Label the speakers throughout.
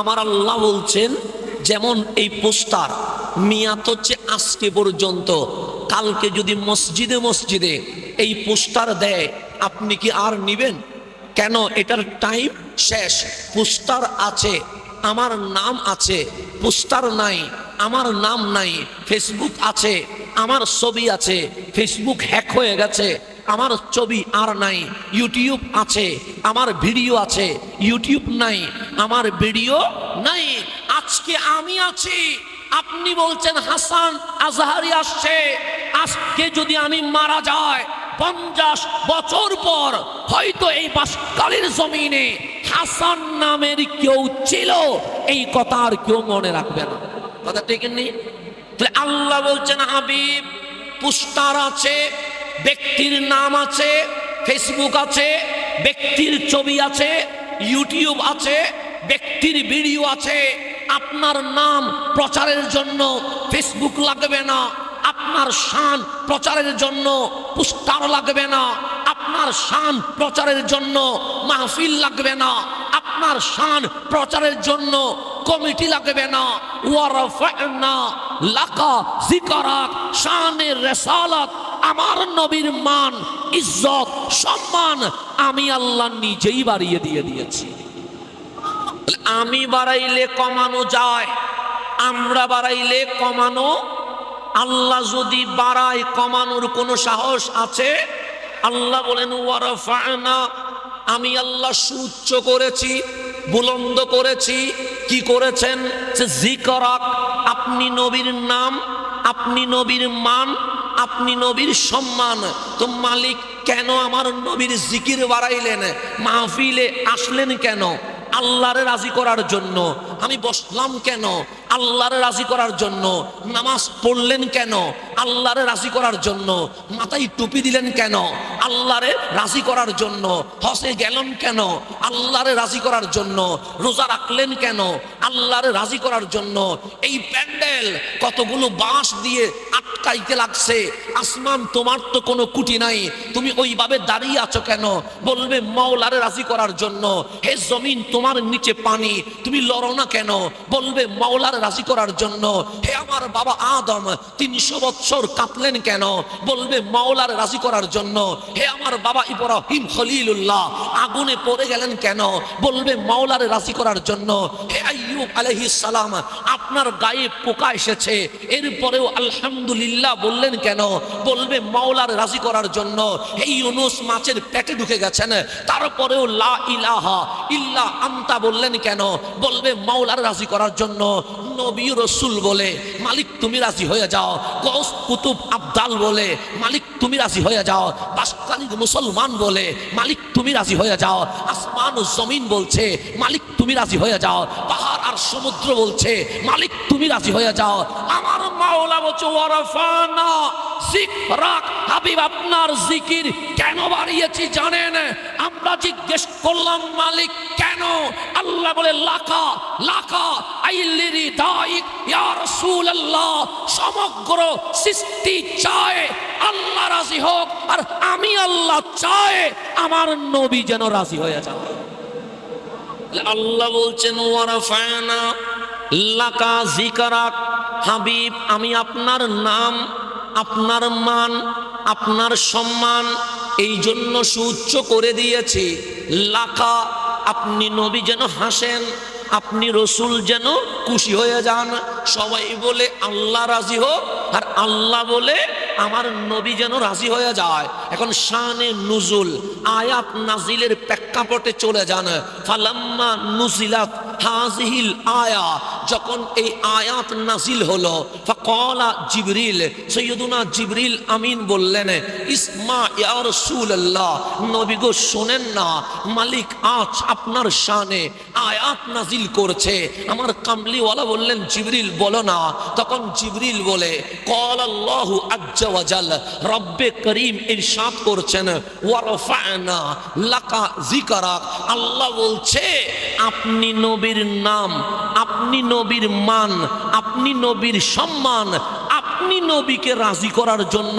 Speaker 1: আমার আল্লাহ বলছেন, যেমন এই পোস্টার মিয়াত হচ্ছে আজকে পর্যন্ত, কালকে যদি মসজিদে মসজিদে এই পোস্টার দেয়, আপনি কি আর নিবেন? কেন? এটার টাইম শেষ, পোস্টার আছে, আমার নাম আছে, পোস্টার নাই, আমার নাম নাই, ফেসবুক আছে, আমার ছবি আছে, ফেসবুক হ্যাক হয়ে গেছে আমার ছবি আর নাই ইউটিউব আছে, আমার ভিডিও আছে ইউটিউব নাই, আমার ভিডিও নাই। আজকে আমি আছি, আপনি বলছেন, হাসান আজহারি আসছে। আজকে যদি আমি মারা যায় পঞ্চাশ বছর পর হয়তো এই বাসকালের জমিনে হাসান নামের কেউ ছিল, এই কথা আর কেউ মনে রাখবে না। কথা ঠিক নেই? আল্লাহ বলছেন, হাবিব, পুস্টার আছে ব্যক্তির নাম আছে ফেসবুক আছে, ব্যক্তির ছবি আছে ইউটিউব আছে, ব্যক্তির ভিডিও আছে। আপনার নাম প্রচারের জন্য ফেসবুক লাগবে না, আপনার শান প্রচারের জন্য পুস্টার লাগবে না, আপনার শান প্রচারের জন্য মাহফিল লাগবে না, আপনার শান প্রচারের জন্য কমিটি লাগবে না। ওয়ারফানা লাকা জিকারাক শানের রেসালাত আমার নবীর মান, ইজ্জত, সম্মান আমি আল্লাহ নিজেই বাড়িয়ে দিয়ে দিয়েছি। আমি বাড়াইলে কমানো যায়, আমরা বাড়াইলে কমানো, আল্লাহ যদি বাড়ায় কমানোর কোনো সাহস আছে, আল্লাহ বলেন, ওয়ারফানা আমি আল্লাহ সুউচ্চ করেছি, বুলন্দ করেছি, কি করেছেন? যে জিকরাক, আপনি নবীর নাম, আপনি নবীর মান আপনি নবীর সম্মান, তো মালিক কেন আমার নবীর জিকির বাড়াইলেন? মাহফিলে আসলেন কেন? আল্লাহরে রাজি করার জন্য আমি বসলাম কেন? আল্লাহরে রাজি করার জন্য। নামাজ পড়লেন কেন? আল্লাহরে রাজি করার জন্য। মাথায় টুপি দিলেন কেন? আল্লাহরে রাজি করার জন্য। হসে গেলেন কেন? আল্লাহরে রাজি করার জন্য। রোজা রাখলেন কেন? আল্লাহরে রাজি করার জন্য। এই প্যান্ডেল কতগুলো বাঁশ দিয়ে আটকাইতে লাগছে। আসমান, তোমার তো কোনো কুটি নাই। তুমি ওইভাবে দাঁড়িয়ে আছো কেন? বলবে, মাওলারে রাজি করার জন্য। হে জমিন, তোমার নিচে পানি। তুমি লড়ো না কেন? বলবে, মাওলার রাজি করার জন্য, হে আমার বাবা আদম, তিনশো বৎসর কাঁপলেন কেন? বলবে, মাওলার রাজি করার জন্য, হে আমার বাবা ইব্রাহিম খলিলুল্লাহ, আগুনে পড়ে গেলেন কেন? বলবে, মাওলার রাজি করার জন্য, হে আইয়ুব আলাইহিস সালাম, আপনার গায়ে পোকা এসেছে, এরপরেও আলহামদুলিল্লাহ বললেন কেন? বলবে, মাওলার রাজি করার জন্য, এই ইউনুস মাছের পেটে ঢুকে গেছেন, তারপরেও লা ইলাহা ইল্লা আন্তা বললেন কেন? বলবে, মাওলার রাজি করার জন্য নবী রসুল বলে, মালিক তুমি রাজি হয়ে যাও। গৌস কুতুব আবদাল বলে, মালিক তুমি রাজি হয়ে যাও। বাসকানিক মুসলমান বলে, মালিক তুমি রাজি হয়ে যাও। আসমান ও জমিন বলছে, মালিক তুমি রাজি হয়ে যাও। পাহাড় আর সমুদ্র বলছে, মালিক তুমি রাজি হয়ে যাও। আমার মাওলা বলছে, ওয়ারাফানা জিকরাক হাবিব, আপনার জিকির কেন বাড়িয়েছি জানেন? আমরা জিজ্ঞেস করলাম, মালিক, কেন? আল্লাহ বলে লাখা লাখা আইলিরি দাইক ইয়া রাসূলুল্লাহ, সমগ্র সৃষ্টি চায়, আল্লাহ রাজি হোক, আর আমি আল্লাহ চাই, আমার নবী যেন রাজি হয়ে যান। আল্লাহ বলছেন ওয়ারাফানা লাকা জিকারাক হাবিব, আমি আপনার নাম, আপনার মান, আপনার সম্মান এই জন্য সুউচ্চ করে দিয়েছি। লাখা, আপনি নবী যেন হাসেন, আপনি রসুল যেন খুশি হয়ে যান। সবাই বলে, আল্লাহ রাজি হোক। আর আল্লাহ বলে, আমার নবী যেন রাজি হয়ে যায়। এখন শানে নুজুল, আয়াত নাজিলের প্রেক্ষাপটে চলে যান। ফালাম্মা নুজিলাত হাজিহিল আয়া যখন এই আয়াত নাজিল হলো, ফাকালা জিবরিল, সৈয়দুনা জিবরিল আমিন বললেন, ইসমা ইয়া রাসূলুল্লাহ নবী গো শুনেন না, মালিক আজ আপনার শানে আয়াত নাজিল করছে। আমার কামলিওয়ালা বললেন, জিবরিল, বলো না। তখন জিবরিল বলে কল আল্লাহু আজ্জা ওয়াজাল রব্বে করিম ইরশাদ করছেন ওয়ারফানা লাকা যিকরাক। আল্লাহ বলছে, আপনি নবীর নাম আপনি নবীর মান, আপনি নবীর সম্মান, আপনি নবীকে রাজি করার জন্য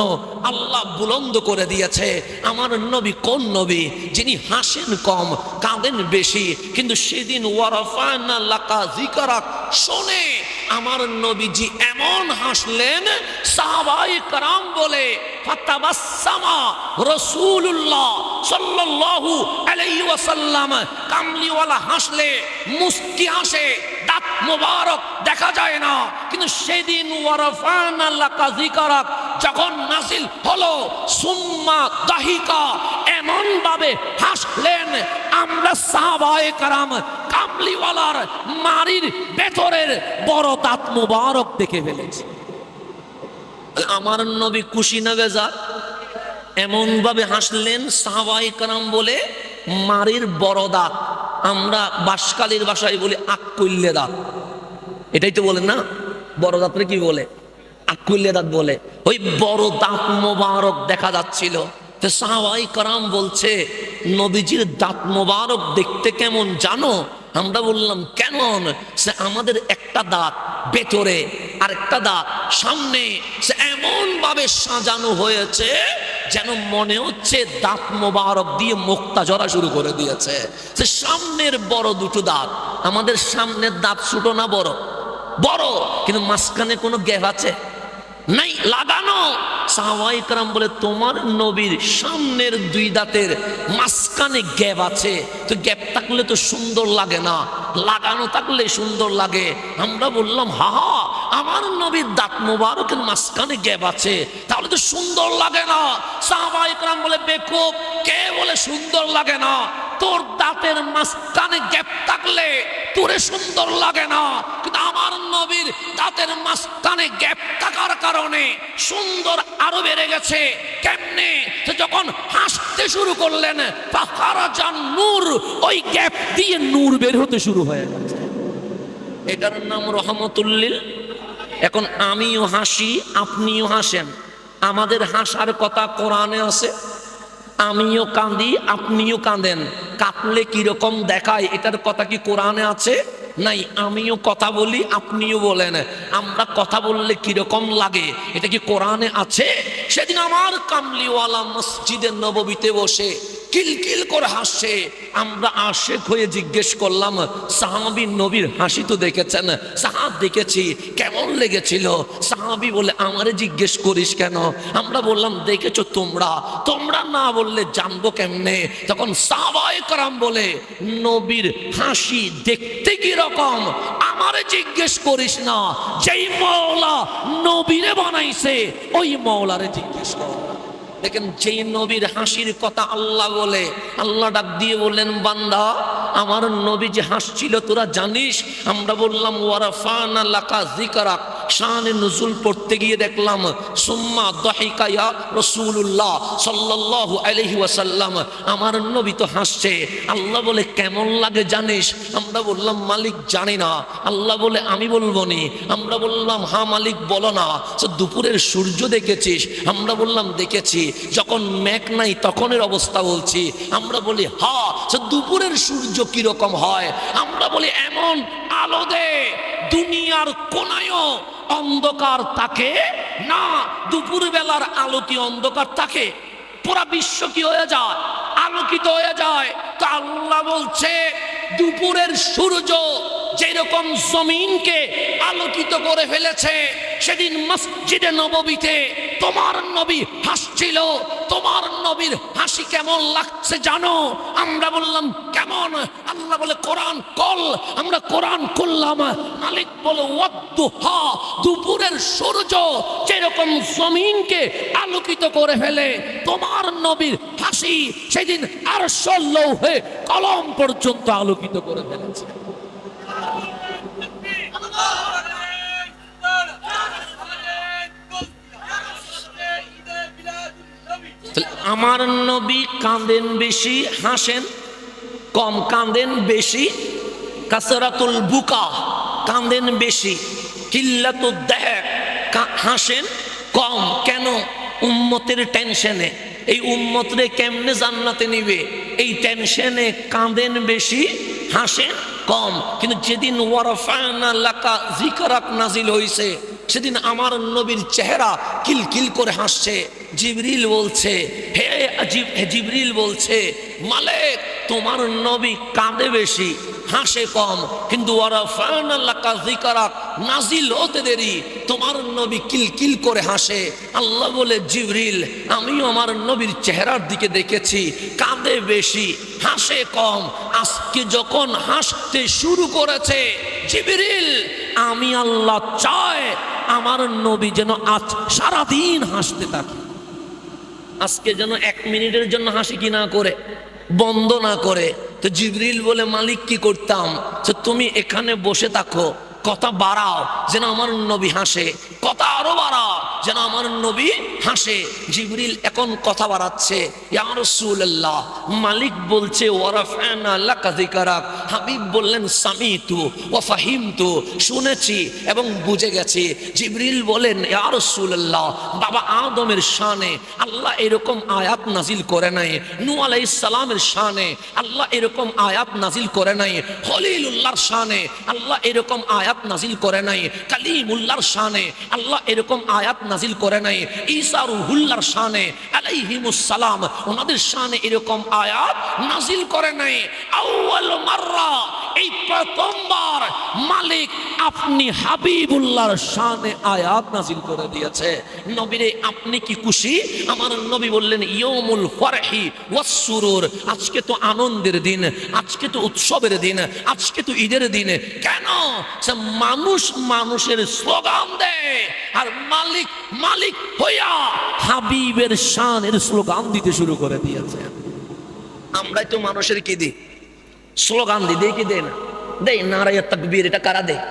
Speaker 1: আল্লাহ বুলন্দ করে দিয়েছে। আমার নবী কোন নবী? যিনি হাসেন কম, কাঁদেন বেশি, কিন্তু সেদিন শোনে আমার নবীজি এমন হাসলেন সাহাবাই কারাম বলে, ফাতাবাসামা রাসূলুল্লাহ সাল্লাল্লাহু আলাইহি ওয়াসাল্লাম, কামলিওয়ালা হাসলে, মুস্কি হাসে মোবারক দেখা যায় না। কিন্তু সেদিন যখন নাসিল হলো, সুম্মা দাহিকা এমন ভাবে হাসলেন, আমরা সাহাবায়ে কারাম কামলিওয়ালার মারির ভেতরের বড় দাঁত মোবারক দেখে ফেলেছি। আমার নবী খুশি না বেজার? এমন ভাবে হাসলেন সাহাবাই কারাম বলে, মারির বড় দাঁত আমরা বাসকালীর বাসায় বলি আক্কুল্লে দাঁত এটাই তো বলেন না? বড় দাঁতরে কি বলে? আকুল্লে দাঁত বলে। ওই বড় দাঁত মোবারক দেখা যাচ্ছিল। তো সাহাবাই কারাম বলছে, নবীজির দাঁত মোবারক দেখতে কেমন জানো? আমরা বললাম, কেমন? সে আমাদের একটা দাঁত ভেতরে আর একটা দাঁত সামনে। সে এমন ভাবে সাজানো হয়েছে যেন মনে হচ্ছে দাঁত মোবারক দিয়ে মুক্তা জরা শুরু করে দিয়েছে। সে সামনের বড় দুটো দাঁত। আমাদের সামনের দাঁত ছোট না বড়? বড়, কিন্তু মাঝখানে কোনো গ্যাপ আছে? নাই, লাগানো। সাহাবাই কারাম বলে, তোমার নবীর সামনের দুই দাঁতের মাঝখানে গ্যাপ আছে। তো গ্যাপ থাকলে তো সুন্দর লাগে না। লাগানো থাকলে সুন্দর লাগে। আমরা বললাম, হা হা। আমার নবীর দাঁত মোবারকের মাঝখানে গ্যাপ আছে। তাহলে তো সুন্দর লাগে না। সাহাবাই কারাম বলে, বেকুব, কে বলে সুন্দর লাগে না? তোর দাঁতের মাঝখানে গ্যাপ থাকলে তোরে সুন্দর লাগে না। কিন্তু আমার নবীর দাঁতের মাঝখানে গ্যাপ থাকার কারণে সুন্দর আরও বেড়ে গেছে। কেমনে? যখন হাসতে শুরু করলেন ফাখারাজান নূর, ওই গ্যাপ দিয়ে নূর বের হতে শুরু হয়ে গেছে। এটার নাম রহমতুল্লিল এখন আমিও হাসি, আপনিও হাসেন। আমাদের হাসার কথা কোরআনে আছে। আমিও কাঁদি আপনিও কাঁদেন। কাঁদলে কীরকম দেখায়, এটার কথা কি কোরআনে আছে? নাই, আমিও কথা বলি, আপনিও বলেন। আমরা কথা বললে কীরকম লাগে, এটা কি কোরআনে আছে? সেদিন আমার কামলিওয়ালা মসজিদের নববীতে বসে কিলকিল করে হাসছে। আমরা আশেক হয়ে জিজ্ঞেস করলাম, সাহাবি নবীর হাসি তো দেখেছেন? সাহাব দেখেছি, কেমন লেগেছিল? সাহাবি বলে, আমারে জিজ্ঞেস করিস কেন? আমরা বললাম, দেখেছ তোমরা? তোমরা না বললে জানব কেমনে? তখন সাহাবায়ে করাম বলে, নবীর হাসি দেখতে কি রকম আমারে জিজ্ঞেস করিস না। যেই মৌলা নবীরে বানাইছে, ওই মৌলারে জিজ্ঞেস কর। দেখেন যেই নবীর হাসির কথা আল্লাহ বলে, আল্লাহ ডাক দিয়ে বললেন, বান্দা, আমার নবী যে হাসছিল, তোরা জানিস? আমরা বললাম, ওয়ারাফান আল্লাহ কাজি জিকারাক শানে নজুল পড়তে গিয়ে দেখলাম, সুম্মা দহিকায়া রসুল্লাহ সাল্লাল্লাহু আলাইহি ওয়াসাল্লাম। আমার নবী তো হাসছে। আল্লাহ বলে, কেমন লাগে জানিস? আমরা বললাম, মালিক জানি না। আল্লাহ বলে, আমি বলব নি। আমরা বললাম, হা মালিক, বলো না। দুপুরের সূর্য দেখেছিস? আমরা বললাম, দেখেছি। যখন মেঘ নাই তখনের অবস্থা বলছি। আমরা বলি, হা দুপুরের সূর্য কীরকম হয়? আমরা বলি, এমন আলো দে। দুনিয়ার কোনায়ও অন্ধকার থাকে। না দুপুর বেলার আলো কি অন্ধকার থাকে। পুরা বিশ্ব কি হয়ে যায়? আলোকিত হয়ে যায়। তো আল্লাহ বলছে, দুপুরের সূর্য যেরকম জমিনকে আলোকিত করে ফেলেছে, সেদিন মসজিদে নববীতে তোমার নবী হাসছিল। তোমার নবীর হাসি কেমন লাগছে জানো? আমরা বললাম কেমন আল্লাহ বলে কোরআন কল, আমরা কোরআন করলাম মালিক বলে দুপুরের সূর্য যেরকম জমিনকে আলোকিত করে ফেলে, তোমার নবীর হাসি সেদিন আর লৌহে কলম পর্যন্ত আলোকিত করে ফেলেছে। আমার নবী কাঁদেন বেশি, হাসেন? কম কাঁদেন বেশি। কাসরাতুল বুকা, কাঁদেন বেশি। কিল্লাতুল দেহ হাসেন কম। কেন? উম্মতের টেনশনে। এই উম্মতরে কেমনে জান্নাতে নিবে? এই টেনশনে কাঁদেন বেশি, হাসেন কম। কিন্তু যেদিন ওয়ারফানা লাকা নাজিল হয়েছে সেদিন আমার নবীর চেহারা কিলকিল করে হাসছে। জিবরিল বলছে হে জিবরিল বলছে, মালেক তোমার নবী কাঁদে বেশি, হাসে কম। কিন্তু ওরা যিকারাক নাজিল হতে দেরি। তোমার নবী কিলকিল করে হাসে। আল্লাহ বলে, জিবরিল আমিও আমার নবীর চেহারার দিকে দেখেছি, কাঁদে বেশি, হাসে কম। আজকে যখন হাসতে শুরু করেছে, জিবরিল, আমি আল্লাহ চায় আমার নবী যেন আজ সারাদিন হাসতে থাকে। আজকে যেন এক মিনিটের জন্য হাসি কি না করে। বন্ধ না করে। তো জিবরিল বলে, মালিক, কি করতাম? যে তুমি এখানে বসে থাকো, কথা বাড়াও, যেন আমার নবী হাসে। কথা আরও বাড়াও যেন আমার নবী হাসে, জিবরিল এখন কথা বাড়াচ্ছে মালিক বলছে যিকরাক। হাবিব বললেন, সামিতু ওয়া ফাহিমতু। শুনেছি এবং বুঝে গেছি। জিবরিল বলেন, ইয়া রাসূলুল্লাহ, বাবা আদমের শানে আল্লাহ এরকম আয়াত নাজিল করে নাই। নূহ আলাইহিস সালামের শানে আল্লাহ এরকম আয়াত নাজিল করে নাই। খলিলুল্লাহর শানে আল্লাহ এরকম আয়াত নাজিল করে নাই। কালিমুল্লাহর শানে আল্লাহ এরকম আয়াত নাজিল করে নাই। ঈসা রুহুল্লাহর শানে, আলাইহিমুস সালাম, ওনাদের শানে এরকম আয়াত নাজিল করে নাই। আউয়াল মাররা এই প্রথমবার মালিক আপনি হাবিবুল্লাহর শানে আয়াত নাজিল করে দিয়েছে। নবীরে, আপনি কি খুশি? আমার নবী বললেন ইয়মুল ফরহি ওয়াসসুরুর আজকে তো আনন্দের দিন, আজকে তো উৎসবের দিন, আজকে তো ঈদের দিন। কেন? মানুষ মানুষের স্লোগান দেয়। আর মালিক মালিক হইয়া হাবিবের শানের স্লোগান দিতে শুরু করে দিয়েছে। আমরাই তো মানুষের কি দিই? স্লোগান দিই দেই কি দেয় না? দেই নারায় তাকবীর, এটা কারা দেয়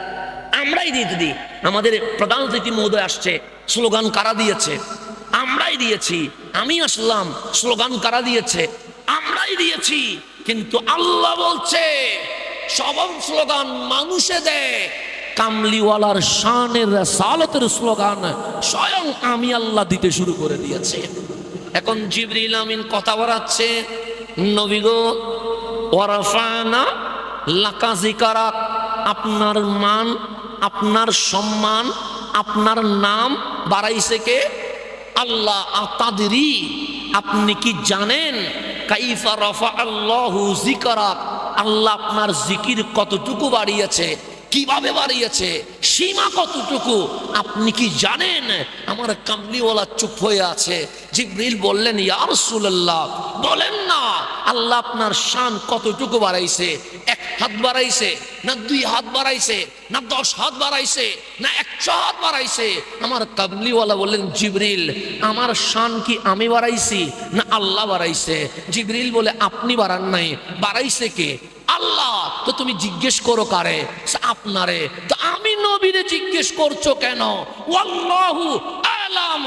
Speaker 1: আমরাই দিতে দিই আমাদের প্রধান অতিথি মহোদয় আসছে, স্লোগান কারা দিয়েছে? আমরাই দিয়েছি, আমি আসলাম, স্লোগান কারা দিয়েছে? আমরাই দিয়েছি, কিন্তু আল্লাহ বলছে, সব স্লোগান মানুষে দেয় কামলিওয়ালার শানের সালতের স্লোগান স্বয়ং আমি আল্লাহ দিতে শুরু করে দিয়েছে। এখন জিবরিল আমিন কথা বাড়াচ্ছে নবী গো ওয়ারাফানা লাকাজিকারাক আপনার মান, আপনার সম্মান, আপনার নাম বাড়াইছে কে? আল্লাহ আতাদি আপনি কি জানেন? কাইফা রফা আল্লাহ জিকারাক আল্লাহ আপনার জিকির কতটুকু বাড়িয়েছে? কীভাবে বাড়িয়েছে? সীমা কতটুকু? আপনি কি জানেন? আমার কামলিওয়ালা চুপ হয়ে আছে। জিব্রিল বললেন, ইয়া রাসূলুল্লাহ। বলেন না, আল্লাহ আপনার শান কতটুকু বাড়াইছে? এক হাত বাড়াইছে, না দুই হাত বাড়াইছে, না দশ হাত বাড়াইছে, না একশো হাত বাড়াইছে? আমার কাবলিওয়ালা বললেন, জিবরিল, আমার শান কি আমি বাড়াইছি, না আল্লাহ বাড়াইছে? জিবরিল বলে, আপনি বাড়ান নাই। বাড়াইছে কে? আল্লাহ তো তুমি জিজ্ঞেস করো কারে? আপনারে। তো আমি নবীরে জিজ্ঞেস করছ কেন? আলাম।